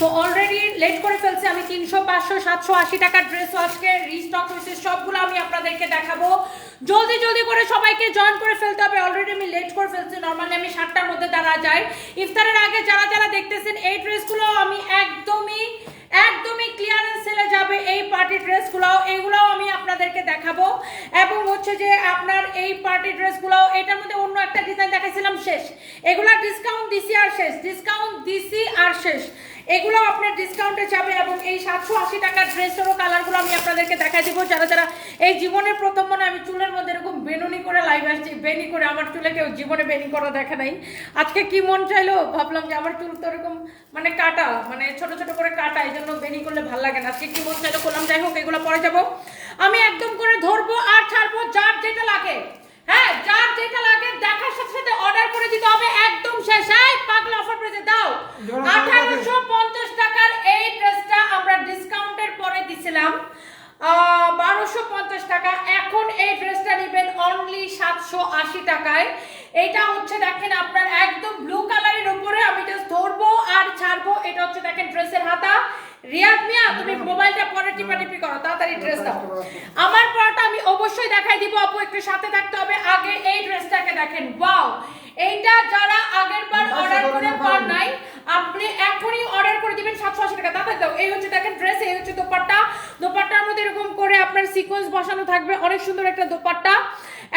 তো already late করে ফেলছে, আমি তিনশো, পাঁচশো, সাতশো, আশি টাকার ড্রেস আজকে রিস্টক হয়েছে, সবগুলো আমি আপনাদেরকে দেখাবো। জলদি জলদি করে সবাইকে জয়েন করে ফেলতে হবে অলরেডি আমি লেট করে ফেলছি নর্মালি আমি সাতটার মধ্যে দাঁড়া যাই। ইফতারের আগে যারা যারা দেখতেছেন, এই ড্রেসগুলো আমি একদমই একদমই ক্লিয়ারেন্স সেলে যাবে এই পার্টি ড্রেসগুলো এগুলো আমি আপনাদেরকে দেখাবো। এবং হচ্ছে যে আপনার এই পার্টি ড্রেসগুলো এটার মধ্যে অন্য একটা ডিজাইন দেখাইছিলাম, শেষ। এগুলো ডিসকাউন্ট দিছি আর শেষ ডিসকাউন্ট দিছি আর শেষ। এগুলো আপনার ডিসকাউন্টে যাবে এবং এই সাতশো আশি টাকার ড্রেসেরও কালারগুলো আমি আপনাদেরকে দেখা দিব। যারা যারা এই জীবনের প্রথম মনে আমি চুলের মধ্যে এরকম বেনুনি করে লাইভ আসছি, বেনি করে আমার চুলে কেউ জীবনে বেনি করা দেখা নাই। আজকে কি মন চাইলো? ভাবলাম যে আমার চুল তো এরকম মানে কাটা মানে ছোট ছোট করে কাটা এই জন্য বেনি করলে ভালো লাগে না। আজকে কি মন চাইলো করলাম? যাই হোক এগুলো পরে যাব। আমি একদম করে ধরবো আর ছাড়বো যার যেটা লাগে। হ্যাঁ যার যেটা লাগে দেখার সাথে সাথে অর্ডার করে দিতে হবে। একদম শেষ। এই পাগলা অফার প্রাইসে দাও। আঠারোশো পঞ্চাশ টাকার এই ড্রেসটা আমরা ডিসকাউন্টের পরে দিছিলাম। বারোশো পঞ্চাশ টাকা। এখন এই ড্রেসটা নেবেন অনলি সাতশো আশি টাকায়। এটা হচ্ছে দেখেন আপনার একদম ব্লু কালারের উপরে আমি জাস্ট ধরবো আর ছাড়বো। এটা হচ্ছে দেখেন ড্রেসের হাতা। রিয়াদ মিয়া তুমি মোবাইলটা পরে টিপাটিপি করো তাড়াতাড়ি ড্রেস দাও আমার পরাটা আমি অবশ্যই দেখাই দিব আপু একটু সাথে থাকতে হবে। আগে এই ড্রেসটাকে দেখেন ওয়াও এইটা যারা আগের বার অর্ডার করে পান নাই আপনি এখনই অর্ডার করে দিবেন সাতশো আশি টাকা। তাড়াতাড়ি দাও এই হচ্ছে দেখেন ড্রেস এই হচ্ছে দোপাট্টা। দোপাট্টার মধ্যে এরকম করে আপনার সিকোয়েন্স বসানো থাকবে। অনেক সুন্দর একটা দোপাট্টা।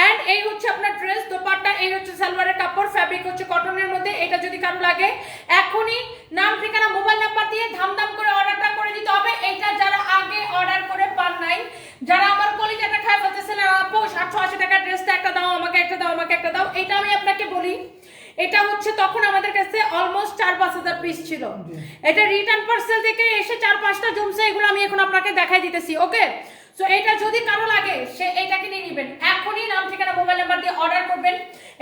এন্ড এই হচ্ছে আপনার ড্রেস দোপাট্টা, এই হচ্ছে সালোয়ারের কাপড় ফ্যাব্রিক হচ্ছে কটনের মধ্যে। এটা যদি কারও লাগে, এখনই নাম, ঠিকানা মোবাইল নাম্বার দিয়ে ধামধাম করে অর্ডারটা করে দিতে হবে। এইটা যারা আগে অর্ডার করে পান নাই, যারা আমার কলিজাটা খায় বলতেছেন আপু, সাতশো আশি টাকার ড্রেসটা একটা দাও, আমাকে একটা দাও, আমাকে একটা দাও। এটা আমি আপনাকে বলি এটা হচ্ছে তখন আমাদের কাছে অলমোস্ট চার পাঁচ হাজার পিস ছিল। এটা রিটার্ন পার্সেল থেকে এসে চার পাঁচটা জমছে এগুলো আমি এখন আপনাকে দেখাই দিতেছি ওকে সো এটা যদি কারও লাগে সে এটাকে নিয়ে নেবেন। এখনই নাম ঠিকানা মোবাইল নাম্বার দিয়ে অর্ডার করবেন।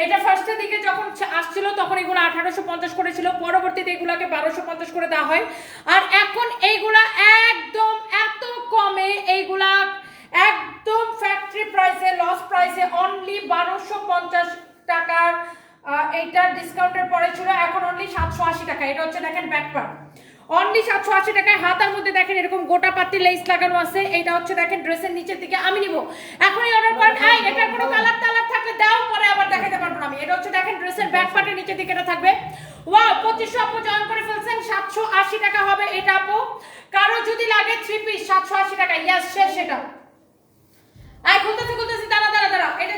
এটা ফার্স্টের দিকে যখন আসছিল তখন এগুলো আঠারোশো পঞ্চাশ করে ছিল পরবর্তীতে এগুলাকে বারোশো পঞ্চাশ করে দেওয়া হয়। আর এখন এইগুলা একদম এত কমে এইগুলা একদম ফ্যাক্টরি প্রাইসে লস প্রাইসে অনলি বারোশো পঞ্চাশ টাকার আহ, এইটা ডিসকাউন্টের পরে ছিল এখন অনলি সাতশো আশি টাকা। এটা হচ্ছে দেখেন ব্যাকপার অনলি সাতশো আশি টাকায় হাতার মধ্যে দেখেন এরকম গোটা পাতি লেস লাগানো আছে। এটা হচ্ছে দেখেন ড্রেসের নিচের দিকে। আমি নিব। এখনই অর্ডার করেন। এই এটা কোনো কালার টালার থাকলে দাও পরে আবার দেখাতে পারব না আমি। এটা হচ্ছে দেখেন ড্রেসের ব্যাক পার্টের নিচের দিকে এটা থাকবে। ওয়াও পঁচিশশো আপু জয়েন করে ফেলছেন। সাতশো আশি টাকা হবে এটা আপু। কারও যদি লাগে থ্রি পিস সাতশো আশি টাকা। ইয়াস শেষ সেটা এই খুলতেছি খুলতেছি দাঁড়া দাঁড়া দাঁড়া এটা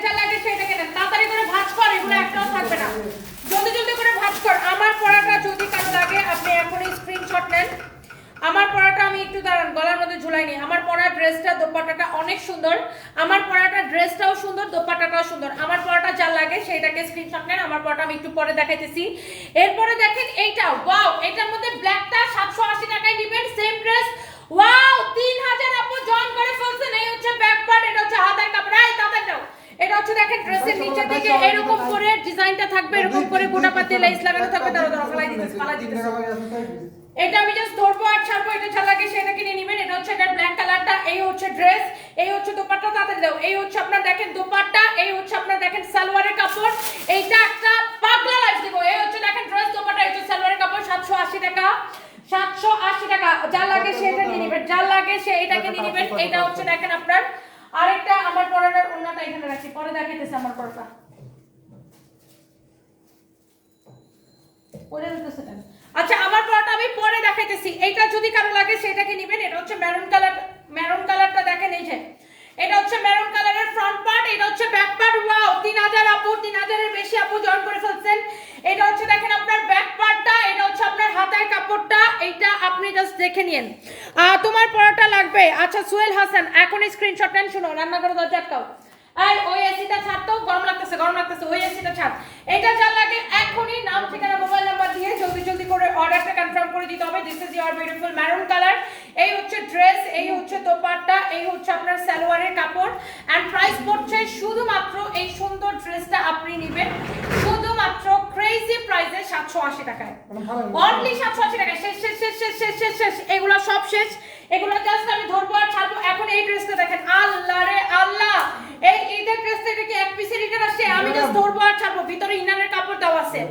নেন। আমার পড়াটা আমি একটু দাঁড়ান, গলার মধ্যে ঝুলাই নি। আমার পড়া ড্রেসটা, দোপাট্টাটা অনেক সুন্দর। আমার পড়াটা ড্রেসটাও সুন্দর, দোপাট্টাটাও সুন্দর। আমার পড়াটা যা লাগে সেইটাকে স্ক্রিনশট নেন। আমার পড়াটা আমি একটু পরে দেখাইতেছি। এরপরে দেখেন এইটা ওয়াও এটার মধ্যে ব্ল্যাকটা সাতশো আশি টাকায় নেবেন সেম ড্রেস ওয়াও তিন হাজার আপু জয়েন করে ফেলছেন। এই হচ্ছে ব্যাক পার্ট এটা হচ্ছে হাতের কাপড়। এই তাদের দাও। এটা হচ্ছে দেখেন ড্রেসের নিচের দিকে এরকম করে ডিজাইনটা থাকবে এরকম করে গোটা পাতি লেস লাগানো থাকবে দাঁড়া দাঁড়া ফলাই দিতেছে ফলাই দিতেছে। এটা আমি জাস্ট ধরবো আর ছাড়বো এটা লাগে সেটা কিনে নেবেন। এটা হচ্ছে এটার ব্ল্যাক কালারটা এই হচ্ছে ড্রেস এই হচ্ছে দোপাট্টা তাড়াতাড়ি দাও। এই হচ্ছে আপনার দেখেন দোপাট্টা এই হচ্ছে আপনার দেখেন সালোয়ারের কাপড়। এইটা একটা পাগলা লাইফ দিব। এই হচ্ছে দেখেন ড্রেস দোপাট্টা এই হচ্ছে সালোয়ারের কাপড় সাতশো আশি টাকা। সাতশো আশি টাকা। যা লাগে সেটা নিয়ে নেবেন যা লাগে সে এটাকে নিয়ে নেবেন এটা হচ্ছে দেখেন আপনার। আরেকটা আমার পরাটার অন্যটা এখানে রাখছি পরে দেখাইতেছে আমার পরাটা। পরে দিতেছে আচ্ছা আমার পরাটা আমি পরে দেখাইতেছি। এইটা যদি কারও লাগে সেটাকে নেবেন। এটা হচ্ছে মেরুন কালার মেরুন কালারটা দেখেন এই যে। এটা হচ্ছে মেরুন কালারের ফ্রন্ট এটা হচ্ছে ব্যাকপার্ট ওয়াও তিন হাজার আপু, তিন হাজারের বেশি আপু জয়েন করে ফেলছেন। এটা হচ্ছে দেখেন আপনার ব্যাক পার্টটা এটা হচ্ছে আপনার হাতের কাপড়টা, এইটা আপনি জাস্ট দেখে নিন তোমার পরাটা লাগবে। আচ্ছা সোহেল হাসান, এখন স্ক্রিনশট নেন শুনো রান্না করে দরজা আটকাও। এই ওই এসিটা ছাড় তো গরম লাগতেছে গরম লাগতেছে ওই এসিটা ছাড়। এটা যা লাগে এখনই নাম ঠিকানা মোবাইল নাম্বার দিয়ে জলদি জলদি করে অর্ডারটা কনফার্ম করে দিতে হবে। This is your beautiful maroon colour এই হচ্ছে ড্রেস এই হচ্ছে দোপাট্টা এই হচ্ছে আপনার সালোয়ারের কাপড়। এন্ড প্রাইস পড়ছে শুধুমাত্র এই সুন্দর ড্রেসটা আপনি নেবেন। শুধুমাত্র ক্রেজি প্রাইসে সাতশো আশি টাকায়। অনলি সাতশো আশি টাকায়। শেষ শেষ শেষ শেষ শেষ শেষ শেষ। এগুলো সব শেষ। এগুলো জাস্ট আমি ধরবো আর ছাড়বো। এখন এই ড্রেসটা দেখেন। আল্লাহ রে এই ঈদের ড্রেসটা এটা কি এক পিসের রিটার্ন আসছে? আমি জাস্ট ধরবো আর ছাড়বো। ভিতরে ইনারের কাপড় দেওয়া আছে।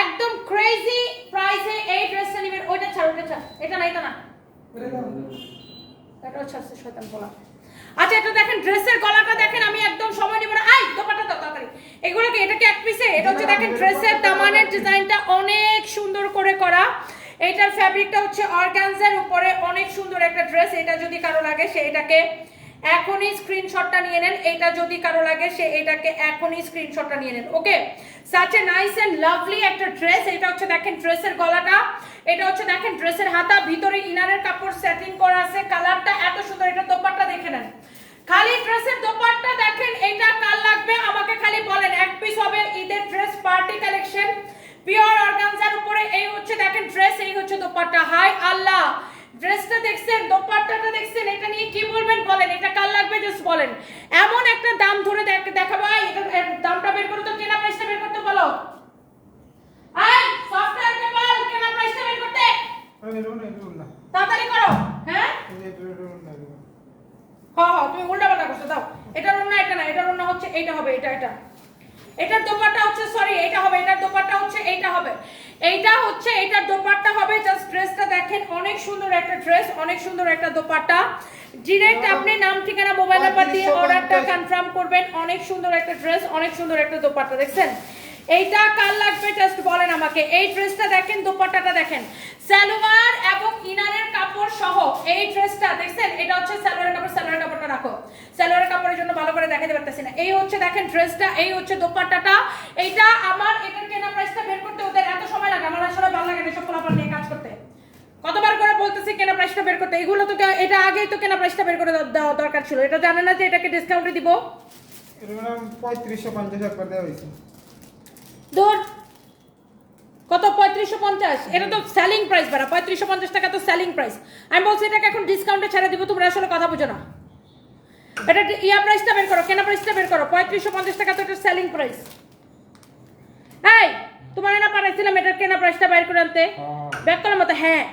একদম ক্রেজি প্রাইসে এই ড্রেসটা নেবেন। ওইটা ছাড়ো ওইটা আচ্ছা এটা না এটা না। এটা হচ্ছে আসছে শয়তান বলা আচ্ছা এটা দেখেন ড্রেসের গলাটা দেখেন আমি একদম সময় নিব না। আই দোপাটা দাও তাড়াতাড়ি। এগুলো কি এটা কি এক পিসে এটা হচ্ছে দেখেন ড্রেসের দামানের ডিজাইনটা অনেক সুন্দর করে করা। এটার ফ্যাব্রিকটা হচ্ছে অর্গানজার উপরে অনেক সুন্দর একটা ড্রেস এটা যদি কারও লাগে সে এটাকে এখনই স্ক্রিনশটটা নিয়ে নেন। এটা যদি কারও লাগে, সে এটাকে এখনই স্ক্রিনশটটা নিয়ে নেন okay such a nice and lovely একটা ড্রেস এটা হচ্ছে দেখেন ড্রেসের গলাটা। এটা হচ্ছে দেখেন ড্রেসের হাতা। ভিতরে ইনারের কাপড় সেটিং করা আছে। কালারটা এত সুন্দর। এটা দোপাট্টা দেখে নেন খালি ড্রেসের দোপাট্টা দেখেন এটা কাল লাগবে আমাকে খালি বলেন এক পিস হবে ঈদের ড্রেস পার্টি কালেকশন পিওর অর্গানজার উপরে এই হচ্ছে দেখেন ড্রেস এই হচ্ছে দোপাট্টা হাই আল্লাহ ড্রেসটা দেখছেন দোপাট্টাটা দেখছেন এটা নিয়ে কি বলবেন বলেন এটা কাল লাগবে জাস্ট বলেন এমন একটা দাম ধরে দেখ দেখাবো আই এটা এর দামটা বের করো তো কেনা প্রাইসটা বের করতে বলো আই সফটওয়্যার কে বল কেনা প্রাইসটা বের করতে তাড়াতাড়ি করো হ্যাঁ হ্যাঁ হ্যাঁ তুমি উল্টা পাল্টা করছ দাও এটার অন্য এটা না এটার অন্য হচ্ছে এইটা হবে এটা এটা এটার দোপাট্টা হচ্ছে সরি এটা হবে এটার দোপাট্টা হচ্ছে এইটা হবে এইটা হচ্ছে এটার দোপাট্টা হবে জাস্ট ড্রেসটা দেখেন অনেক সুন্দর একটা ড্রেস অনেক সুন্দর একটা দোপাট্টা ডিরেক্ট আপনি নাম ঠিকানা মোবাইল নাম্বার দিয়ে অর্ডারটা কনফার্ম করবেন অনেক সুন্দর একটা ড্রেস অনেক সুন্দর একটা দোপাট্টা, দেখছেন? এইটা কার লাগবে? জাস্ট বলেন আমাকে। এই ড্রেসটা দেখেন, দোপাট্টাটা দেখেন। সালোয়ার এবং ইনারের কাপড় সহ এই ড্রেসটা দেখছেন? এটা হচ্ছে সালোয়ারের কাপড়, সালোয়ারের কাপড়টা রাখো। সালোয়ারের কাপড়ের জন্য ভালো করে দেখাতে পারতেছি না। এই হচ্ছে, দেখেন ড্রেসটা এই হচ্ছে দোপাট্টাটা। এইটা আমার, এটার কেনা প্রাইসটা বের করতে ওদের এত সময় লাগে। আমার আসলে ভালো লাগে না সব ফলাফল নিয়ে কাজ করতে। কতবার করে বলতেছি কেনা প্রাইসটা বের করতে। এগুলো তো এটা আগেই তো কেনা প্রাইসটা বের করে দেওয়া দরকার ছিল। এটা জানে না যে এটাকে ডিসকাউন্টে দিব। পঁয়ত্রিশশো পঞ্চাশ একবার দেওয়া হয়েছে। দূর কত পঁয়ত্রিশশো পঞ্চাশ? এটা তো সেলিং প্রাইস বেড়া পঁয়ত্রিশশো পঞ্চাশ টাকা তো সেলিং প্রাইস আমি বলছি এটাকে এখন ডিসকাউন্টে ছেড়ে দিব তোমরা আসলে কথা বুঝো না। এটা ইয়া প্রাইসটা বের করো কেনা প্রাইসটা বের করো পঁয়ত্রিশশো পঞ্চাশ টাকা তো এটা সেলিং প্রাইস এই তোমার না পাঠাইছিলাম এটার কেনা প্রাইসটা বের করে আনতে? হ্যাঁ। ব্যাক করার মতো হ্যাঁ।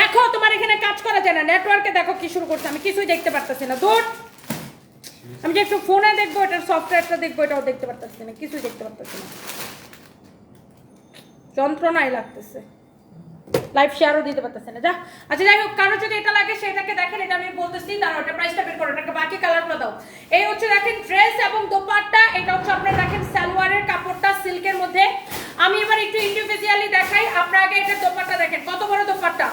দেখো, তোমার এখানে কাজ করা যায় না। নেটওয়ার্কে দেখো কি শুরু করছে। আমি কিছুই দেখতে পারতেছি না। দূর আমি যে একটু ফোনে দেখব, এটার সফটওয়্যারটা দেখব, এটাও দেখতে পারতেছি না। কিছুই দেখতে পারতেছি না। যন্ত্রণাই লাগতেছে। লাইভ শেয়ারও দিতে পারতেছে না। যা। আচ্ছা যাই হোক, কারও যদি এটা লাগে, সেটাকে দেখেন, এটা আমি বলতেছি তারা ওটা প্রাইসটা বের করো, এটাকে বাকি কালারগুলো দাও। এই হচ্ছে, দেখেন ড্রেস এবং দোপাট্টা, এটা হচ্ছে আপনারা, দেখেন, সালোয়ারের কাপড়টা সিল্কের মধ্যে। আমি এবার একটু ইন্ডিভিজুয়ালি দেখাই। আপনারা আগে এটা দোপাট্টা দেখেন। কত বড় দোপাট্টা?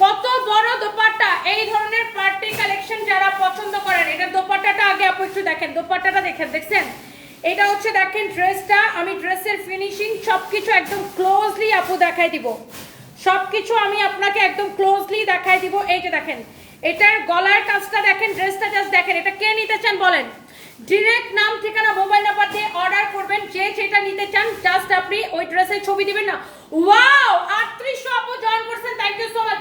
কত বড় দোপাট্টা? এই ধরনের পার্টি কালেকশন যারা পছন্দ করেন, এটা দোপাট্টাটা আগে আপু একটু দেখেন, দোপাট্টাটা দেখেন, দেখছেন? এটা হচ্ছে দেখেন ড্রেসটা আমি ড্রেসের ফিনিশিং সবকিছু একদম ক্লোজলি আপু দেখাই দিব। সবকিছু আমি আপনাকে একদম ক্লোজলি দেখাই দিব। এই যে দেখেন, এটার গলার কাজটা দেখেন ড্রেসটা জাস্ট দেখেন, এটা কে নিতে চান বলেন? ডিরেক্ট নাম ঠিকানা মোবাইল নাম্বার দিয়ে অর্ডার করবেন। যে যেটা নিতে চান জাস্ট আপনি ওই ড্রেসের ছবি দিবেন না। ওয়াও 3800 আপু জয়েন করছেন। থ্যাংক ইউ সো মাচ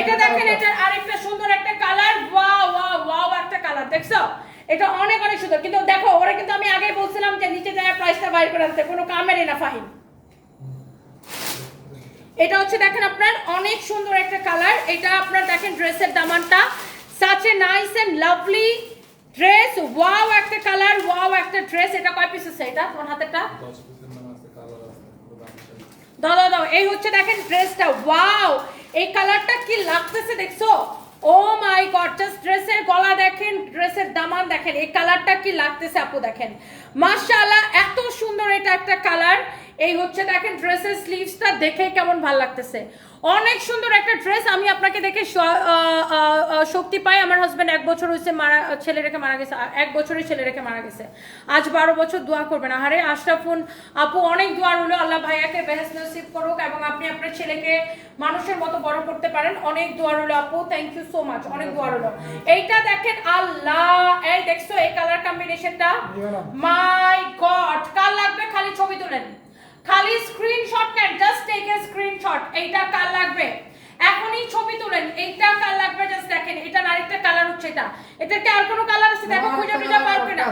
এটা দেখেন এটার আরেকটা সুন্দর একটা কালার ওয়াও ওয়াও ওয়াও একটা কালার দেখছ? এটা অনেক অনেক সুন্দর। কিন্তু দেখো ওরা কিন্তু আমি আগেই বলছিলাম যে নিচে যায় প্রাইসটা বাইর করে আনতে কোনো কামেরই না ফাহিম। এটা হচ্ছে দেখেন আপনার অনেক সুন্দর একটা কালার এটা আপনার দেখেন ড্রেসের দামানটা। Such a nice and lovely dress wow একটা কালার ওয়াও একটা ড্রেস এটা কয় পিস আছে এটা? তোমার হাতেরটা? দাও দাও দাও। এই হচ্ছে দেখেন ড্রেসটা ওয়াও এই কালারটা কি লাগতেছে দেখছ? ও মাই গড জাস্ট ড্রেসের গলা দেখেন ড্রেসের দামান দেখেন। এই কালারটা কি লাগতেছে আপু দেখেন। মাশাআল্লাহ, এত সুন্দর এটা একটা কালার এই হচ্ছে দেখেন ড্রেসের স্লিভসটা দেখে কেমন ভালো লাগতেছে। অনেক সুন্দর একটা ড্রেস। আমি আপনাকে দেখে শক্তি পাই। আমার হাজবেন্ড এক বছর হয়েছে মারা, ছেলে রেখে মারা গেছে। এক বছরের ছেলে রেখে মারা গেছে। আজ বারো বছর দোয়া করবেন। আরে আশরাফুন, আপু, অনেক দোয়া রইল। আল্লাহ ভাইয়াকে বেহেস নসিব করুক এবং আপনি আপনার ছেলেকে মানুষের মতো বড় করতে পারেন। অনেক দোয়া রইল আপু। থ্যাংক ইউ সো মাচ অনেক দোয়া রইল। এইটা দেখেন আল্লাহ। এই দেখছ এই কালার কম্বিনেশনটা মাই গড কাল লাগবে? খালি ছবি তুলেন। খালি স্ক্রিনশট নেন। জাস্ট টেক এ স্ক্রিনশট এইটা কাল লাগবে? এখনই ছবি তুলেন এইটা কাল লাগবে? জাস্ট দেখেন এটা আরেকটা কালার হচ্ছে এটা। এটাতে আর কোনো কালার আছে? দেখো খুঁজে খুঁজে পারবে না।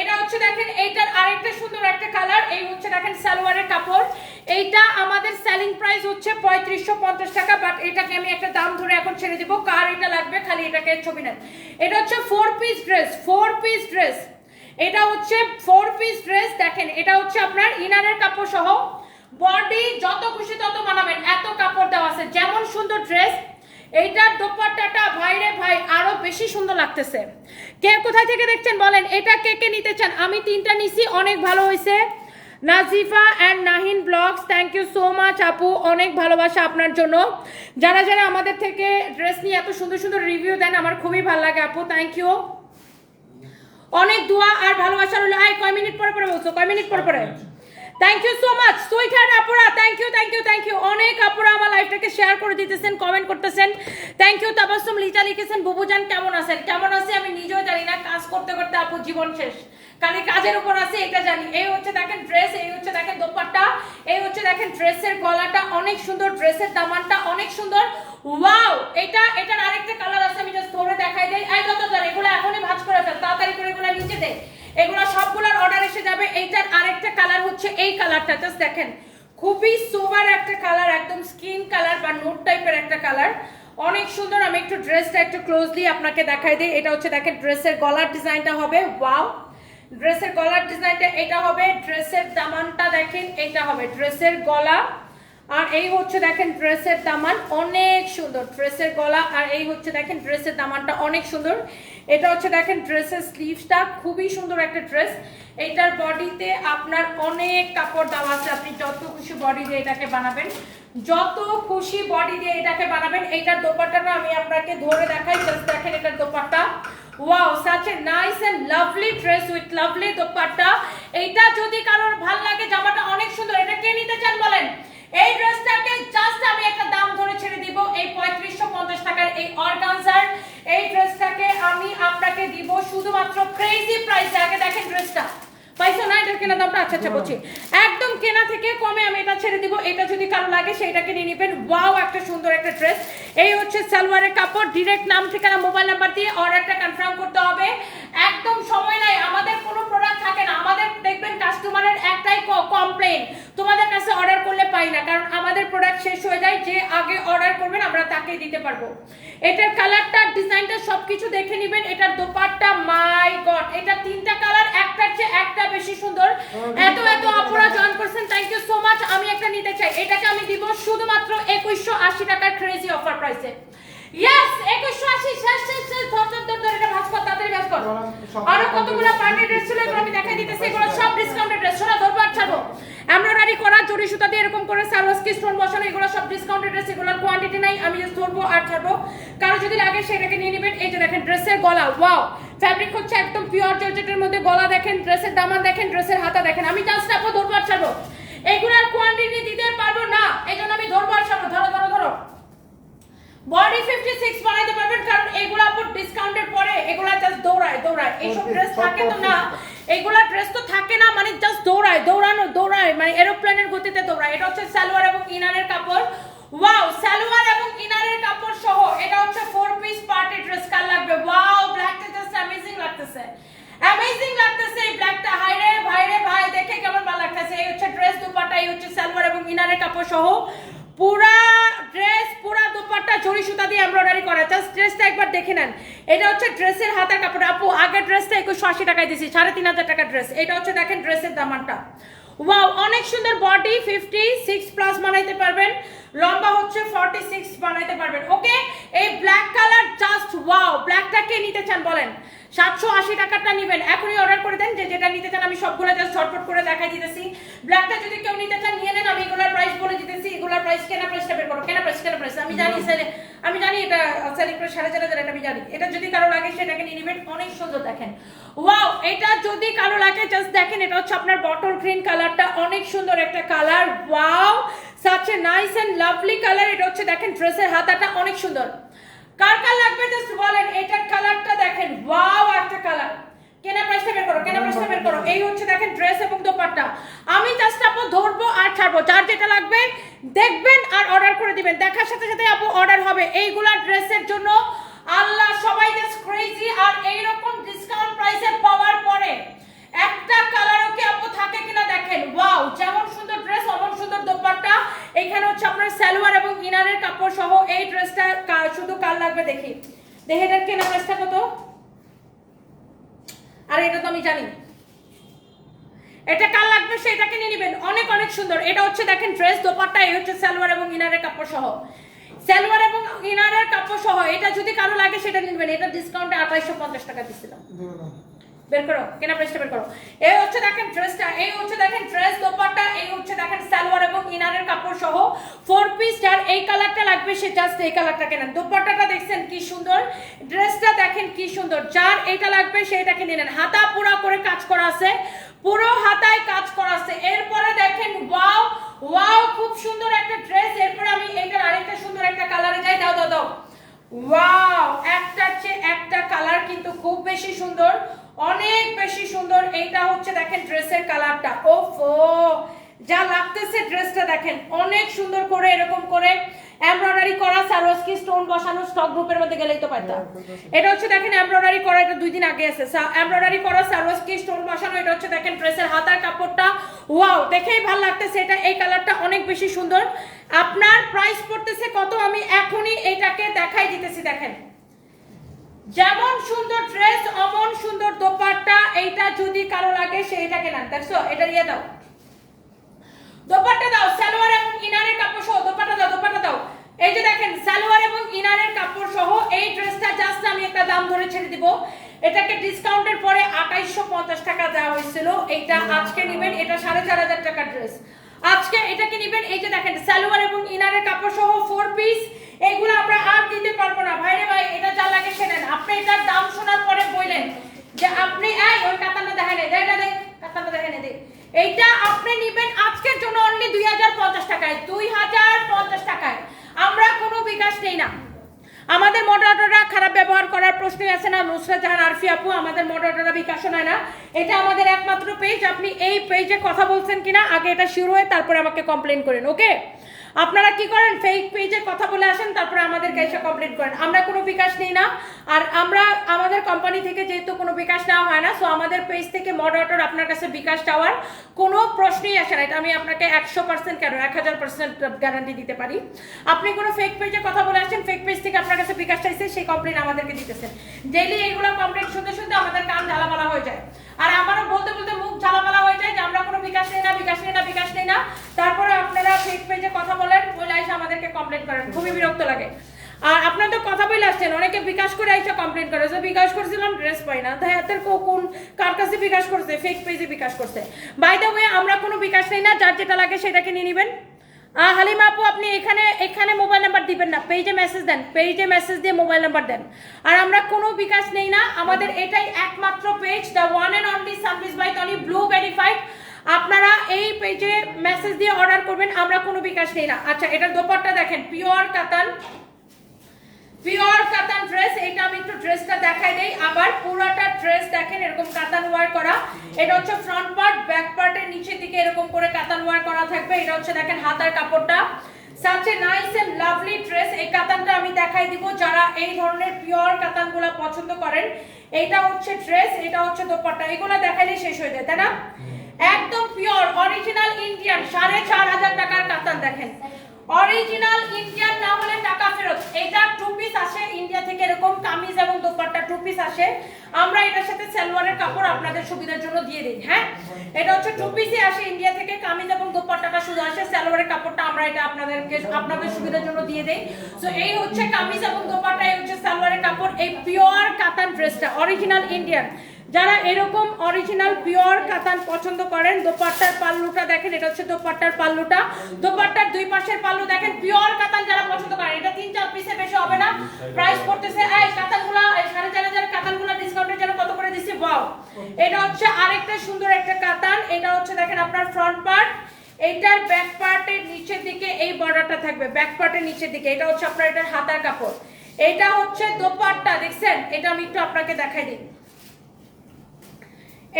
এটা হচ্ছে দেখেন এইটার আরেকটা সুন্দর একটা কালার এই হচ্ছে দেখেন সালোয়ারের কাপড়। এইটা আমাদের সেলিং প্রাইস হচ্ছে পঁয়ত্রিশশো পঞ্চাশ টাকা বাট এটাকে আমি একটা দাম ধরে এখন ছেড়ে দিব। কার এটা লাগবে? খালি এটাকে ছবি নেন। এটা হচ্ছে four piece dress four piece dress এটা হচ্ছে ফোর পিস ড্রেস দেখেন এটা হচ্ছে আপনার ইনারের কাপড় সহ বডি যত খুশি তত বানাবেন এত কাপড় দেওয়া আছে, যেমন সুন্দর ড্রেস এইটার দোপাট্টাটা ভাইরে ভাই আরও বেশি সুন্দর লাগতেছে। কে কোথায় থেকে দেখছেন বলেন, এটা কে কে নিতে চান? আমি তিনটা নিছি, অনেক ভালো হয়েছে। Nazifa and Nahin vlogs thank you so much আপু, অনেক ভালোবাসা আপনার জন্য। যারা যারা আমাদের থেকে ড্রেস নিয়ে এত সুন্দর সুন্দর রিভিউ দেন, আমার খুবই ভালো লাগে আপু থ্যাংক ইউ অনেক দোয়া আর ভালোবাসা রইল। আই কয় মিনিট পরে পরে বলছো? কয় মিনিট পরে পরে? Thank you so much sweetheart আপুরা thank you thank you thank you অনেক আপুরা আমার লাইফটাকে শেয়ার করে দিতেছেন কমেন্ট করতেছেন. থ্যাংক ইউ তাবাসুম লিচা লিখেছেন, বুবুজান কেমন আছেন? কেমন আছে? আমি নিজেও জানি না, কাজ করতে করতে আপু জীবন শেষ। খালি কাজের উপর আছে, এটা জানি। এই হচ্ছে দেখেন ড্রেস এই হচ্ছে দেখেন দোপাট্টা। এই হচ্ছে দেখেন ড্রেসের গলাটা অনেক সুন্দর ড্রেসের দামানটা অনেক সুন্দর। ওয়াও এটা, এটার আরেকটা কালার আছে, আমি জাস্ট ধরে দেখাই দেই। এই যত এগুলো এখনই ভাঁজ করে ফেল, তাড়াতাড়ি করে এগুলো নিচে দে। এগুলো সবগুলোর অর্ডার এসে যাবে। এইটার আরেকটা কালার হচ্ছে এই কালারটা জাস্ট দেখেন, খুবই সোবার একটা কালার একদম স্কিন কালার বা নোট টাইপের একটা কালার অনেক সুন্দর, আমি একটু ড্রেসটা একটু ক্লোজলি আপনাকে দেখাই দিই। এটা হচ্ছে দেখেন ড্রেসের গলার ডিজাইনটা হবে। ওয়াও ড্রেসের গলার ডিজাইনটা এটা হবে। ড্রেসের দামানটা দেখেন, এটা হবে। ড্রেসের গলা। আর এই হচ্ছে দেখেন ড্রেসের দামান অনেক সুন্দর। ড্রেসের গলা, আর এই হচ্ছে দেখেন ড্রেসের দামানটা অনেক সুন্দর। এটা হচ্ছে দেখেন ড্রেসের স্লিভসটা খুবই সুন্দর একটা ড্রেস এইটার বডিতে আপনার অনেক কাপড় দেওয়া আছে, আপনি যত খুশি বডি দিয়ে এটাকে বানাবেন। যত খুশি বডি দিয়ে এটাকে বানাবেন, এইটার দোপাট্টাটা আমি আপনাকে ধরে দেখাই জাস্ট দেখেন এটার dupatta. Wow such a nice and lovely dress with lovely dupatta. এইটা যদি কারোর ভালো লাগে, জামাটা অনেক সুন্দর। এটা কে নিতে চান বলেন? এই ড্রেসটাকে জাস্ট আমি একটা দাম ধরে ছেড়ে দিব এই পঁয়ত্রিশশো পঞ্চাশ টাকার এই অর্গানজার। এই ড্রেসটাকে আমি আপনাকে দিব শুধুমাত্র ক্রেজি প্রাইসে আগে দেখেন ড্রেসটা। পাইছো না এটার কেনা দামটা? আচ্ছা আচ্ছা বলছি। একদম কেনা থেকে কমে আমি এটা ছেড়ে দিব। এটা যদি কারও লাগে সেইটাকে নিয়ে নেবেন। ওয়াও একটা সুন্দর একটা ড্রেস। এই হচ্ছে সালোয়ারের কাপড় ডিরেক্ট নাম ঠিকানা মোবাইল নাম্বার দিয়ে অর্ডারটা কনফার্ম করতে হবে। একদম সময় নাই। আমাদের কোনো প্রোডাক্ট থাকে না। আমাদের দেখবেন কাস্টমারের একটাই কমপ্লেন তোমাদের কাছে অর্ডার করলে পাই না। কারণ আমাদের প্রোডাক্ট শেষ হয়ে যায়। যে আগে অর্ডার করবেন আমরা তাকে দিতে পারব। এটার কালারটা ডিজাইনটা সব কিছু দেখে নেবেন। এটার দোপাট্টা মাই গড এটা তিনটা কালার একটার চেয়ে একটা বেশি সুন্দর। এত এত অপরাজন 100% থ্যাংক ইউ সো মাচ আমি একটা নিতে চাই। এটাকে আমি দিব শুধুমাত্র 2180 টাকার ক্রেজি অফার প্রাইসে ইয়েস 2180 শেষ শেষ শেষ ধর ধর ধর এটা ভাঁজ তাড়াতাড়ি ভাঁজ আর কতগুলো পার্টি ড্রেস ছিল এগুলো আমি দেখাই দিতেছি। এগুলো সব ডিসকাউন্টেড ড্রেস সোনা ধরবো আর ছাড়বো এমব্রয়ডারি করা জরি সুতা দিয়ে এরকম করে সালোয়ার কি স্টোন বসানো এগুলো সব ডিসকাউন্টেড ড্রেস এগুলোর কোয়ান্টিটি নাই। আমি জাস্ট ধরবো আর ছাড়বো। কারও যদি লাগে সেটাকে নিয়ে নেবেন। এই যে দেখেন ড্রেসের গলা। ওয়াও ফ্যাব্রিক হচ্ছে একদম পিওর জর্জেটের মধ্যে গলা দেখেন ড্রেসের দামান দেখেন ড্রেসের হাতা দেখেন। আমি জাস্ট আপু ধরবো আর ছাড়বো। এগুলোর কোয়ান্টিটি দিতে পারব না এই জন্য আমি ধরবো আর ছাড়বো। ধরো ধরো ধরো। বডি 56 বানাইতে পারবেন কারণ এগুলা আপু ডিসকাউন্টের পরে এগুলা জাস্ট দৌড়ায় দৌড়ায়। এইসব ড্রেস থাকে তো না। এগুলা ড্রেস তো থাকে না মানে জাস্ট দৌড়ায় দৌড়ানো দৌড়ায় মানে এরোপ্লেনের গতিতে দৌড়ায়। এটা হচ্ছে সালোয়ার এবং ইনারের কাপড়। ওয়াও সালোয়ার এবং ইনারের কাপড় সহ এটা হচ্ছে ফোর পিস পার্টি ড্রেস কার লাগবে? ওয়াও ব্ল্যাকটা জাস্ট অ্যামেজিং লাগতেছে। অ্যামেজিং লাগতেছে এই ব্ল্যাকটা হাই রে, ভাই দেখে কেমন ভালো লাগতেছে। এই হচ্ছে ড্রেস দুপাট্টা এই হচ্ছে সালোয়ার এবং ইনারের কাপড় সহ। পুরা ড্রেস পুরা দুপাট্টা জরি সুতা দিয়ে এমব্রয়ডারি করা। জাস্ট ড্রেসটা একবার দেখে নেন। এটা হচ্ছে ড্রেসের হাতের কাপড়। আপু, আগের ড্রেসটা একুশশো আশি টাকায় দিয়েছি, সাড়ে তিন হাজার টাকা ড্রেস এটা হচ্ছে দেখেন ড্রেসের দামানটা। ওয়াও অনেক সুন্দর বডি ফিফটি সিক্স প্লাস বানাইতে পারবেন। লম্বা হচ্ছে ফর্টি সিক্স বানাইতে পারবেন ওকে এই ব্ল্যাক কালার জাস্ট ওয়াও ব্ল্যাকটা কে নিতে চান বলেন? সাতশো আশি টাকাটা নেবেন। এখনই অর্ডার করে দেন যে যেটা নিতে চান আমি সবগুলো জাস্ট ঝটপট করে দেখাই দিতেছি। ব্ল্যাকটা যদি কেউ নিতে চান নিয়ে নেন আমি এগুলোর প্রাইস বলে দিতেছি। এগুলোর প্রাইস কেনা প্রাইসটা বের করো। কেনা প্রাইস কেনা প্রাইস আমি জানি সেলে আমি জানি এটা সেলিং প্রাইস সাড়ে চার হাজার আমি জানি। এটা যদি কারও লাগে সেটাকে নিয়ে নেবেন। অনেক সুন্দর দেখেন। ওয়াও এটা যদি কারও লাগে জাস্ট দেখেন এটা হচ্ছে আপনার বটল গ্রিন কালারটা অনেক সুন্দর একটা colour wow such a nice and lovely colour এটা হচ্ছে দেখেন ড্রেসের হাতাটা অনেক সুন্দর। কার কার লাগবে জাস্ট বলেন, এটার কালারটা দেখেন। ওয়াও একটা কালার কেনা প্রাইসটা বের করো, কেনা প্রাইসটা বের করো। এই হচ্ছে দেখেন ড্রেস এবং দোপাট্টা। আমি জাস্ট আপু ধরবো আর ছাড়বো। যার যেটা লাগবে, দেখবেন আর অর্ডার করে দিবেন। দেখার সাথে সাথে আপু অর্ডার হবে। এইগুলা ড্রেসের জন্য আল্লাহ সবাই জাস্ট ক্রেজি আর এইরকম ডিসকাউন্ট প্রাইসে পাওয়ার পরে একটা কালারও কি আপু থাকে কিনা দেখেন। ওয়াও যেমন সুন্দর ড্রেস অমন সুন্দর দোপাট্টা। এখানে হচ্ছে আপনার সালোয়ার এবং ইনারের কাপড় সহ এই ড্রেসটা শুধু কাল লাগবে দেখি। দেখে এটার কেনা প্রাইসটা কত? আর, এটা তো আমি জানি। এটা কাল লাগবে সেটাকে নিয়ে নেবেন। অনেক অনেক সুন্দর। এটা হচ্ছে দেখেন ড্রেস দোপাট্টা, এই হচ্ছে সালোয়ার এবং ইনারের কাপড় সহ। সালোয়ার এবং ইনারের কাপড় সহ, এটা যদি কারও লাগে সেটা নেবেন। এটা ডিসকাউন্টে আঠাইশো পঞ্চাশ টাকা দিচ্ছিলাম বের করো, কেনা প্রেসটা বের করো। এই হচ্ছে দেখেন ড্রেসটা এই হচ্ছে দেখেন ড্রেস দোপাট্টা, এই হচ্ছে দেখেন সালোয়ার এবং ইনারের কাপড় সহ ফোর পিস যার এই কালারটা লাগবে, সে জাস্ট এই কালারটা কেনেন। দোপাট্টাটা দেখছেন কি সুন্দর? ড্রেসটা দেখেন কি সুন্দর। যার এইটা লাগবে সেটাকে নিয়ে নেন। হাতা পুরা করে কাজ করা আছে, পুরো হাতায় কাজ করা আছে। এরপরে দেখেন ওয়াও ওয়াও খুব সুন্দর একটা ড্রেস এরপরে আমি এইটার আরেকটা সুন্দর একটা কালারে যাই। দাও দাও দাও। ওয়াও একটার চেয়ে একটা কালার কিন্তু খুব বেশি সুন্দর। অনেক বেশি সুন্দর। এইটা হচ্ছে দেখেন ড্রেসের কালারটা ওফো! যা লাগতেছে ড্রেসটা দেখেন। অনেক সুন্দর করে এরকম করে এমব্রয়ডারি করা সারোস্কি স্টোন বসানো স্টক গ্রুপের মধ্যে গেলেই তো পারতাম। এটা হচ্ছে দেখেন এমব্রয়ডারি করা, এটা দুই দিন আগে আছে। এমব্রয়ডারি করা সারোস্কি স্টোন বসানো, এটা হচ্ছে দেখেন ড্রেসের হাতার কাপড়টা। ওয়াও! দেখেই ভালো লাগতেছে এটা। এই কালারটা অনেক বেশি সুন্দর। আপনার প্রাইস পড়তেছে কত? আমি এখনই এটাকে দেখাই দিতেছি, দেখেন। যেমন সুন্দর ড্রেস অমন সুন্দর দোপাট্টা, এইটা যদি কারও লাগে সে এটাকে নেন দেখছ? এটা দিয়ে দাও। দোপাট্টা দাও, সালোয়ার এবং ইনারের কাপড় সহ। দোপাট্টা দাও দোপাট্টা দাও। এই যে দেখেন, সালোয়ার এবং ইনারের কাপড় সহ এই ড্রেসটা জাস্ট আমি একটা দাম ধরে ছেড়ে দিব। এটাকে ডিসকাউন্টের পরে আঠাইশশো পঞ্চাশ টাকা দেওয়া হয়েছিল। এইটা আজকে নেবেন, এটা সাড়ে চার হাজার টাকার ড্রেস আজকে এটাকে নেবেন, এই যে দেখেন, সালোয়ার এবং ইনারের কাপড় সহ ফোর পিস এগুলো আমরা আর দিতে পারব না। ভাইরে ভাই, এটা যা লাগে সে নেন। আপনি এটার দাম শোনার পরে বললেন যে আপনি, এই, ওই কাতানটা দেখেন দে এটা দে, কাতানটা দেখেন দে। এইটা আপনি নেবেন আজকের জন্য অনলি দুই হাজার পঞ্চাশ টাকায়, দুই হাজার পঞ্চাশ টাকায়। আমরা কোনো বিকাশ নেই না। আমাদের মডারেটররা খারাপ ব্যবহার করার প্রশ্নই আছে না। নুসরা জাহান, আরফি আপু, আমাদের মডারেটররা বিকাশ হয় না। এটা আমাদের একমাত্র পেজ আপনি এই পেজে কথা বলছেন কিনা, আগে এটা শুরু হয়ে তারপরে আমাকে কমপ্লেন করেন ওকে আপনারা কি করেন? ফেক পেজে কথা বলে আসেন, তারপরে আমাদেরকে এসে কমপ্লেন করেন। আমরা কোনো বিকাশ নেই না। আর আমরা, আমাদের কোম্পানি থেকে যেহেতু কোনো বিকাশ নেওয়া হয় না সো আমাদের পেজ থেকে মডারেটর আপনার কাছে বিকাশ চাওয়ার কোনো প্রশ্নই আসে না। এটা আমি আপনাকে একশো পার্সেন্ট কেন, এক হাজার পার্সেন্ট গ্যারান্টি দিতে পারি। আপনি কোনো ফেক পেজে কথা বলে আসেন ফেক পেজ থেকে আপনার কাছে বিকাশ চাইছে, সেই কমপ্লেন আমাদেরকে দিতেছেন। ডেইলি এইগুলো কমপ্লেন শুনতে শুনতে আমাদের কান জ্বালাপালা হয়ে যায়। আর আমারও বলতে বলতে মুখ জ্বালাপালা হয়ে যায় যে আমরা কোনো বিকাশ নেই না, বিকাশ নেই না, বিকাশ নেই না। তারপরে আপনারা ফেক পেজে কথা বলেন বলে এসে আমাদেরকে কমপ্লেন করেন খুবই বিরক্ত লাগে। আর আপনার তো কথা বলে আসছেন অনেকে বিকাশ করে এসে কমপ্লেন করে যে বিকাশ করছিলাম ড্রেস পাই না। তাই হাতের কোন কার কাছে বিকাশ করছে? ফেক পেজে বিকাশ করছে। বাই দ্য ওয়ে আমরা কোনো বিকাশ নেই না যার যেটা লাগে সেটাকে নিয়ে নেবেন। আহ, হালিমা আপু আপনি এখানে এখানে মোবাইল নাম্বার দিবেন না পেজে মেসেজ দেন পেজে মেসেজ দিয়ে মোবাইল নাম্বার দেন। আর আমরা কোনো বিকাশ নেই না আমাদের এটাই একমাত্র page the one and only service by Tony Blue verified আপনারা এই পেজে মেসেজ দিয়ে অর্ডার করবেন, আমরা কোনো বিকাশ নেই না। আচ্ছা এটার দোপাট্টা দেখেন পিওর কাতান পিওর কাতান ড্রেস এটা আমি একটু ড্রেসটা দেখাই দেই। আবার পুরোটা ড্রেস দেখেন, এরকম কাতান ওয়ার করা। এটা হচ্ছে ফ্রন্ট পার্ট ব্যাক পার্টের নিচের দিকে এরকম করে কাতান ওয়ার করা থাকবে। এটা হচ্ছে দেখেন হাতার কাপড়টা। Such a nice and lovely dress এই কাতানটা আমি দেখাই দিব যারা এই ধরনের পিওর কাতানগুলো পছন্দ করেন। এটা হচ্ছে ড্রেস এটা হচ্ছে দোপাট্টা। এগুলো দেখাইলে শেষ হয়ে যায়, তাই না? একদম পিওর অরিজিনাল ইন্ডিয়ান সাড়ে চার হাজার টাকার কাতান দেখেন। অরিজিনাল ইন্ডিয়ান না হলে টাকা ফেরত। এটা টু পিস আসে ইন্ডিয়া থেকে এরকম কামিজ এবং দোপাট্টা টু পিস আসে। আমরা এটার সাথে সালোয়ারের কাপড় আপনাদের সুবিধার জন্য দিয়ে দিই হ্যাঁ? এটা হচ্ছে টু পিসই আসে ইন্ডিয়া থেকে কামিজ এবং দোপাট্টাটা শুধু আসে, সালোয়ারের কাপড়টা আমরা এটা আপনাদেরকে, আপনাদের সুবিধার জন্য দিয়ে দেই। সো এই হচ্ছে কামিজ এবং দোপাট্টা, এই হচ্ছে সালোয়ারের কাপড়, এই পিওর কাতান ড্রেসটা অরিজিনাল ইন্ডিয়ান যারা এরকম অরিজিনাল পিওর কাতান পছন্দ করেন, দোপাট্টার পাল্লুটা দেখেন, এটা হচ্ছে দোপাট্টার পাল্লুটা। দোপাট্টার দুই পাশের পাল্লু দেখেন পিওর কাতান যারা পছন্দ করেন, এটা তিন চার পিসে বেশি হবে না। প্রাইস পড়তেছে, এই কাতানগুলো সাড়ে চার হাজার কাতানগুলো ডিসকাউন্টের জন্য কত করে দিচ্ছি? ওয়াও এটা হচ্ছে আরেকটা সুন্দর একটা কাতান। এটা হচ্ছে দেখেন আপনার ফ্রন্ট পার্ট এইটার ব্যাক পার্টের নিচের দিকে এই বর্ডারটা থাকবে ব্যাক পার্টের নিচের দিকে। এটা হচ্ছে আপনার এটার হাতার কাপড়। এটা হচ্ছে দোপাট্টা, দেখছেন? এটা আমি একটু আপনাকে দেখাই দিই।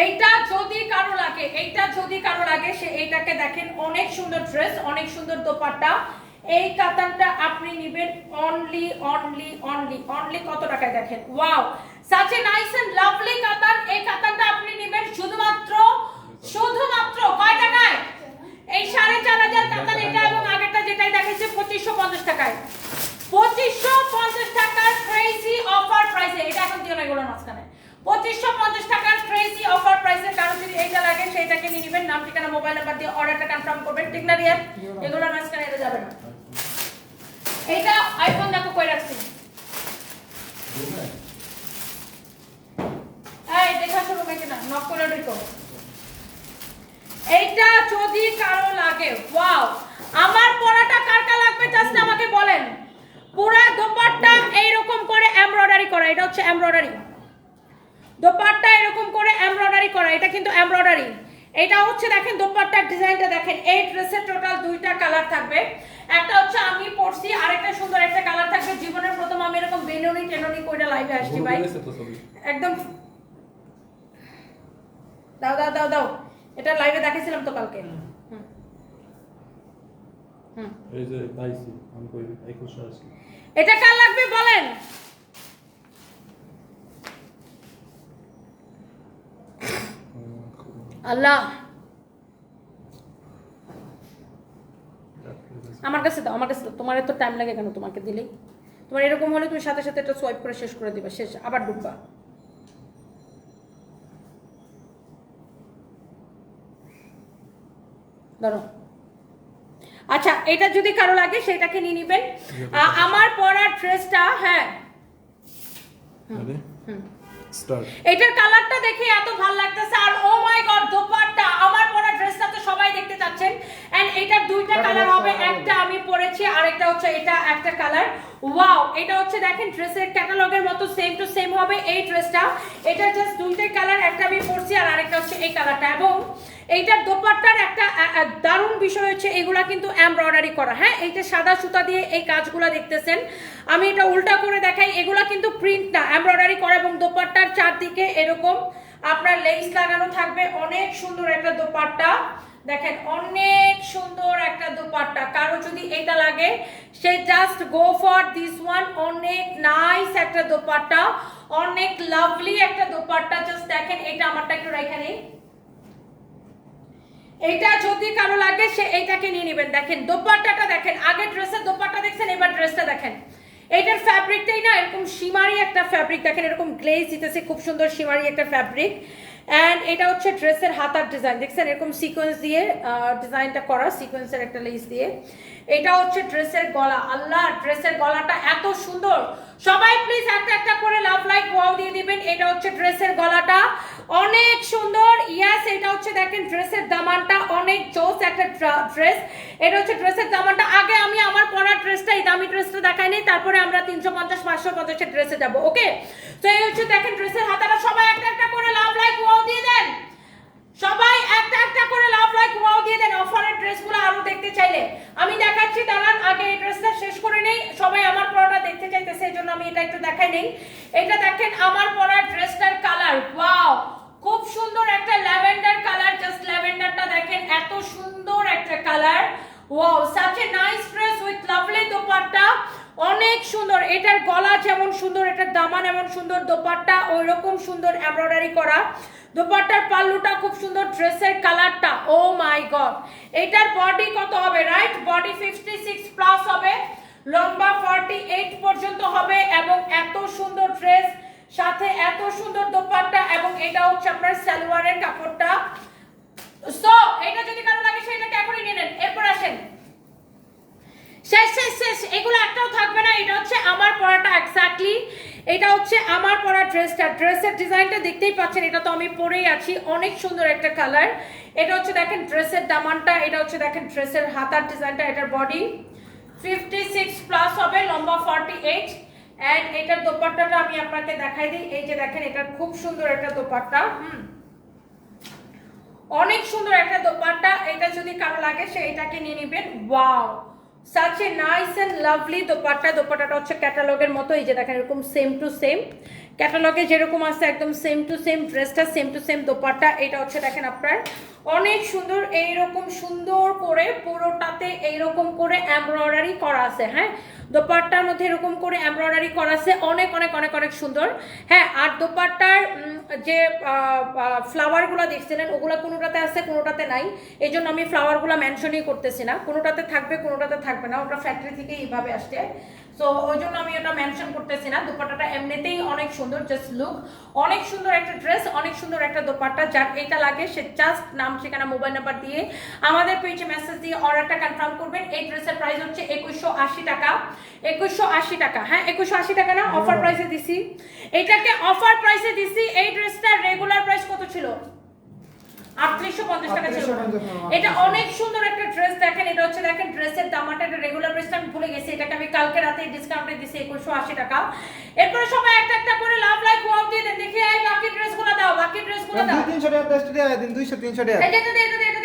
এইটা যদি কারও লাগে, এইটা যদি কারও লাগে, সে এইটাকে দেখেন, অনেক সুন্দর ড্রেস অনেক সুন্দর দোপাট্টা। এই কাতানটা আপনি নেবেন অনলি অনলি অনলি অনলি কত টাকায় দেখেন? Wow such a nice and lovely কাতান। এই কাতানটা আপনি নেবেন শুধুমাত্র শুধুমাত্র কয় টাকায়? এই সাড়ে চার হাজার কাতান, এটা এবং আগেরটা যেটাই দেখাইছে পঁচিশশো পঞ্চাশ টাকায়। পঁচিশশো পঞ্চাশ টাকার ক্রেজি অফার প্রাইসে এটা এখন দিও না এগুলো মাঝখানে। পঁচিশশো পঞ্চাশ ক্রেজি অফার প্রাইসে কারও যদি এইটা লাগে সেইটাকে নিয়ে নেবেন। নাম, ঠিকানা মোবাইল নাম্বার দিয়ে অর্ডারটা কনফার্ম করবেন। ঠিক না রিয়াদ এগুলো মাঝখানে এটা যাবে না। এইটা আইফোন দেখো কই রাখছি। এই, দেখা শুরু হয়েছে না। নক করে এইটা যদি কারও লাগে ওয়াও আমার পরাটা কার কার লাগবে জাস্ট আমাকে বলেন। পুরা দোপাট্টা এইরকম করে এমব্রয়ডারি করা। এটা হচ্ছে এমব্রয়ডারি দোপাট্টা এরকম করে এমব্রয়ডারি করা এটা কিন্তু এমব্রয়ডারি এটা হচ্ছে দেখেন দোপাট্টার ডিজাইনটা দেখেন এই ড্রেসের টোটাল দুইটা কালার থাকবে। একটা হচ্ছে আমি পরছি আরেকটা সুন্দর একটা কালার থাকবে। জীবনের প্রথম আমি এরকম বেনুনি টেনুনি কইরা লাইভে আসছি ভাই। একদম। দাও দাও দাও দাও। এটা লাইভে দেখেছিলাম তো কালকে। হুম। হুম। এই যে পাইছি আমি কই একুশ আসি। এটা কার লাগবে বলেন? আল্লাহ। আমার কাছে দাও আমার কাছে দাও। তোমার এত টাইম লাগে কেন তোমাকে দিলেই? তোমার এরকম হলে তুমি সাথে সাথে এটা সোয়াইপ করে শেষ করে দিবা শেষ আবার ডুববা ধরো। আচ্ছা এটা যদি কারও লাগে সেটাকে নিয়ে নিবেন। আমার পরার ড্রেসটা হ্যাঁ। এটার কালারটা দেখে এত ভালো লাগতেছে আর ও মাই গড দোপাট্টা আমার পরা ড্রেসটা তো সবাই দেখতে চাচ্ছেন। এন্ড এটার দুইটা কালার হবে একটা আমি পরেছি আরেকটা হচ্ছে এটা একটা কালার। ওয়াও এটা হচ্ছে দেখেন ড্রেসের ক্যাটালগের মতো সেম টু সেম হবে এই ড্রেসটা এটা জাস্ট দুইটা কালার একটা আমি পরছি আর আরেকটা হচ্ছে এই কালারটা। এবং এইটার দোপাট্টার একটা দারুণ বিষয় হচ্ছে এগুলা কিন্তু এমব্রয়ডারি করা। হ্যাঁ এই যে সাদা সুতা দিয়ে এই কাজগুলা দেখতেছেন, আমি এটা উল্টা করে দেখাই, এগুলা কিন্তু প্রিন্ট না এমব্রয়ডারি করা এবং দোপাট্টার চারদিকে এরকম আপনার লেস লাগানো থাকবে, অনেক সুন্দর একটা দোপাট্টা। দেখেন, অনেক সুন্দর একটা দোপাট্টা। কারও যদি এটা লাগে, সে just go for this one অনেক নাইস একটা দোপাট্টা, অনেক লাভলি একটা দোপাট্টা। জাস্ট দেখেন এটা আমারটা একটু রেখে নেই। এইটা যদি কারও লাগে, সে এইটাকে নিয়ে নেবেন। দেখেন, দোপাট্টাটা দেখেন আগে ড্রেসের দোপাট্টা দেখছেন, এবার ড্রেসটা দেখেন। এইটার ফ্যাব্রিকটাই না, এরকম সীমারি একটা ফ্যাব্রিক, দেখেন, এরকম গ্লেজ দিতেছে, খুব সুন্দর সীমারি একটা ফ্যাব্রিক। অ্যান্ড এটা হচ্ছে ড্রেসের হাতার ডিজাইন দেখছেন, এরকম সিকোয়েন্স দিয়ে ডিজাইনটা করা সিকোয়েন্সের একটা লেস দিয়ে। এটা হচ্ছে ড্রেসের গলা, আল্লাহ, ড্রেসের গলাটা এত সুন্দর। সবাই প্লিজ একটা একটা করে লাভ লাইক ওয়াও দিয়ে দিবেন, এটা হচ্ছে ড্রেসের গলাটা। অনেক সুন্দর। ইয়াস এটা হচ্ছে দেখেন ড্রেসের দামানটা। অনেক জোস একটা ড্রেস এটা হচ্ছে ড্রেসের দামানটা। আগে আমি আমার পরা ড্রেসটা এই দামি ড্রেসটা দেখাই নেই। তারপরে আমরা তিনশো পঞ্চাশ, পাঁচশো পঞ্চাশের ড্রেসে যাব, ওকে? তো এই হচ্ছে দেখেন ড্রেসের হাতাটা। সবাই একটা একটা করে লাভ লাইক ওয়াও দিয়ে দেন। সবাই একটা একটা করে লাভ লাইক ওয়াও দিয়ে দেন। অফারের ড্রেসগুলো আরও দেখতে চাইলে। আমি দেখাচ্ছি, দাঁড়ান, আগে এই ড্রেসটা শেষ করে নেই। সবাই আমার পরাটা দেখতে চাইতেছে, এই জন্য আমি এটা একটু দেখাই নেই। এটা দেখেন, আমার পরার ড্রেসটার কালার ওয়াও খুব সুন্দর একটা ল্যাভেন্ডার কালার জাস্ট ল্যাভেন্ডারটা দেখেন, এত সুন্দর একটা colour. Wow such a nice dress with lovely dupatta. অনেক সুন্দর, এটার গলা যেমন সুন্দর, এটার দামান এমন সুন্দর, দোপাট্টা ওই রকম সুন্দর এমব্রয়ডারি করা। দোপাট্টার পাল্লুটা খুব সুন্দর ড্রেসের কালারটা ও মাই গড এটার বডি কত হবে right body fifty six plus হবে, লম্বা ফর্টি এইট পর্যন্ত হবে, এবং এত সুন্দর ড্রেস সাথে এত সুন্দর দোপাট্টা এবং এটা হচ্ছে আপনার সালোয়ারের কাপড়টা। সো এটা যদি কারও লাগে, সেটাকে এখনই নিয়ে নেন। এরপর আসেন। শেষ শেষ শেষ। এগুলো একটাও থাকবে না। এটা হচ্ছে আমার পরাটা এক্স্যাক্টলি এটা হচ্ছে আমার পরা ড্রেসটা ড্রেসের ডিজাইনটা দেখতেই পাচ্ছেন, এটা তো আমি পরেই আছি। অনেক সুন্দর একটা কালার এটা হচ্ছে দেখেন ড্রেসের দামানটা, এটা হচ্ছে দেখেন ড্রেসের হাতার ডিজাইনটা এটার বডি ফিফটি সিক্স প্লাস হবে, লম্বা ফর্টি এইট অ্যান্ড এটার দোপাট্টাটা আমি আপনাকে দেখাই দিই। এই যে দেখেন, এটার খুব সুন্দর একটা দোপাট্টা। হুম। অনেক সুন্দর একটা দোপাট্টা। এটা যদি কারও লাগে, সে এটাকে নিয়ে নেবেন। Wow! Such a nice and lovely dupatta. দোপাট্টাটা হচ্ছে ক্যাটালগের মতো। এই যে দেখেন, এরকম সেম টু সেম ক্যাটালগে যেরকম আছে, একদম সেম টু সেম ড্রেসটা সেম টু সেম দোপাট্টা। এটা হচ্ছে দেখেন আপনার অনেক সুন্দর, এইরকম সুন্দর করে পুরোটাতে এইরকম করে এমব্রয়ডারি করা আছে হ্যাঁ? দোপাট্টার মধ্যে এরকম করে এমব্রয়ডারি করা আছে, অনেক অনেক অনেক অনেক সুন্দর। হ্যাঁ আর দোপাট্টার যে ফ্লাওয়ারগুলো দেখছিলেন, ওগুলো কোনোটাতে আছে, কোনোটাতে নাই। এই জন্য আমি ফ্লাওয়ারগুলো মেনশনই করতেছি না। কোনোটাতে থাকবে কোনোটাতে থাকবে না। ওটা ফ্যাক্টরি থেকে এইভাবে আসছে। সো ওই জন্য আমি ওটা মেনশন করতেছি না। দোপাট্টাটা এমনিতেই অনেক সুন্দর জাস্ট লুক অনেক সুন্দর একটা ড্রেস অনেক সুন্দর একটা দোপাট্টা। যার এটা লাগে, সে জাস্ট নাম ঠিকানা মোবাইল নাম্বার দিয়ে আমাদের পেজে মেসেজ দিয়ে অর্ডারটা কনফার্ম করবেন। এই ড্রেসের প্রাইস হচ্ছে একুশশো আশি টাকা। একুশশো আশি টাকা হ্যাঁ একুশশো আশি টাকা না অফার প্রাইসে দিছি। এটাকে অফার প্রাইসে দিছি এই ড্রেসটা রেগুলার প্রাইস কত ছিল? আটত্রিশশো পঞ্চাশ টাকা ছিল। এটা অনেক সুন্দর একটা ড্রেস দেখেন এটা হচ্ছে দেখেন ড্রেসের দামাটা এটা রেগুলার প্রাইস আমি ভুলে গেছি এটাকে আমি কালকে রাতে ডিসকাউন্টে দিছি একুশশো আশি টাকা। এরপরে সবাই একটা একটা করে লাভ লাইক ওয়াও দিয়ে দেন দেখি এই বাকি ড্রেসগুলো দাও বাকি ড্রেসগুলো দাও। তিনশো টাকা দেওয়া দিন দুইশো তিনশো টাকা। এটা এটা এটা